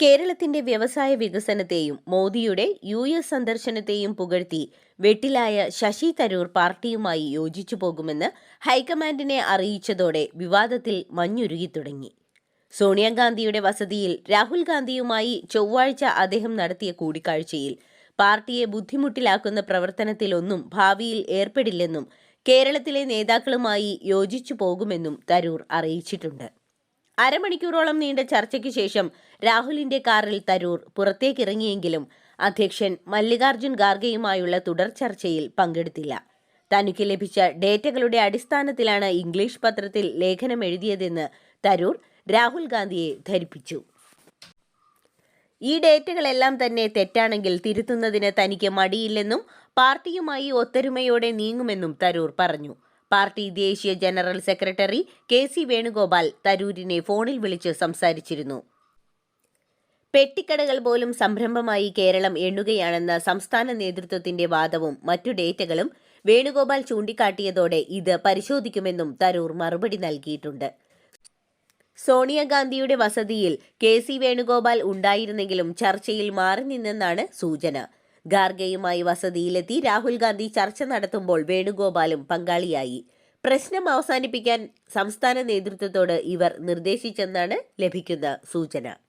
കേരളത്തിന്റെ വ്യവസായ വികസനത്തെയും മോദിയുടെ യു എസ് സന്ദർശനത്തെയും പുകഴ്ത്തി വെട്ടിലായ ശശി തരൂർ പാർട്ടിയുമായി യോജിച്ചു പോകുമെന്ന് ഹൈക്കമാൻഡിനെ അറിയിച്ചതോടെ വിവാദത്തിൽ മഞ്ഞുരുകി തുടങ്ങി. സോണിയാഗാന്ധിയുടെ വസതിയിൽ രാഹുൽ ഗാന്ധിയുമായി ചൊവ്വാഴ്ച അദ്ദേഹം നടത്തിയ കൂടിക്കാഴ്ചയിൽ പാർട്ടിയെ ബുദ്ധിമുട്ടിലാക്കുന്ന പ്രവർത്തനത്തിലൊന്നും ഭാവിയിൽ ഏർപ്പെടില്ലെന്നും കേരളത്തിലെ നേതാക്കളുമായി യോജിച്ചു പോകുമെന്നും തരൂർ അറിയിച്ചിട്ടുണ്ട്. അരമണിക്കൂറോളം നീണ്ട ചർച്ചയ്ക്ക് ശേഷം രാഹുലിന്റെ കാറിൽ തരൂർ പുറത്തേക്കിറങ്ങിയെങ്കിലും അധ്യക്ഷൻ മല്ലികാർജുൻ ഖാർഗെയുമായുള്ള തുടർ ചർച്ചയിൽ പങ്കെടുത്തില്ല. തനിക്ക് ലഭിച്ച ഡേറ്റകളുടെ അടിസ്ഥാനത്തിലാണ് ഇംഗ്ലീഷ് പത്രത്തിൽ ലേഖനം എഴുതിയതെന്ന് തരൂർ രാഹുൽ ഗാന്ധിയെ ധരിപ്പിച്ചു. ഈ ഡേറ്റകളെല്ലാം തന്നെ തെറ്റാണെങ്കിൽ തിരുത്തുന്നതിന് തനിക്ക് മടിയില്ലെന്നും പാർട്ടിയുമായി ഒത്തൊരുമയോടെ നീങ്ങുമെന്നും തരൂർ പറഞ്ഞു. പാർട്ടി ദേശീയ general secretary K C Venugopal തരൂരിനെ ഫോണിൽ വിളിച്ച് സംസാരിച്ചിരുന്നു. പെട്ടിക്കടകൾ പോലും സംരംഭമായി കേരളം എണ്ണുകയാണെന്ന സംസ്ഥാന നേതൃത്വത്തിന്റെ വാദവും മറ്റു ഡേറ്റകളും വേണുഗോപാൽ ചൂണ്ടിക്കാട്ടിയതോടെ ഇത് പരിശോധിക്കുമെന്നും തരൂർ മറുപടി നൽകിയിട്ടുണ്ട്. സോണിയാഗാന്ധിയുടെ വസതിയിൽ കെ സി വേണുഗോപാൽ ഉണ്ടായിരുന്നെങ്കിലും ചർച്ചയിൽ മാറി നിന്നെന്നാണ് സൂചന. ഖാർഗെയുമായി വസതിയിലെത്തി രാഹുൽ ഗാന്ധി ചർച്ച നടത്തുമ്പോൾ വേണുഗോപാലും പങ്കാളിയായി. പ്രശ്നം അവസാനിപ്പിക്കാൻ സംസ്ഥാന നേതൃത്വത്തോട് ഇവർ നിർദ്ദേശിച്ചെന്നാണ് ലഭിക്കുന്ന സൂചന.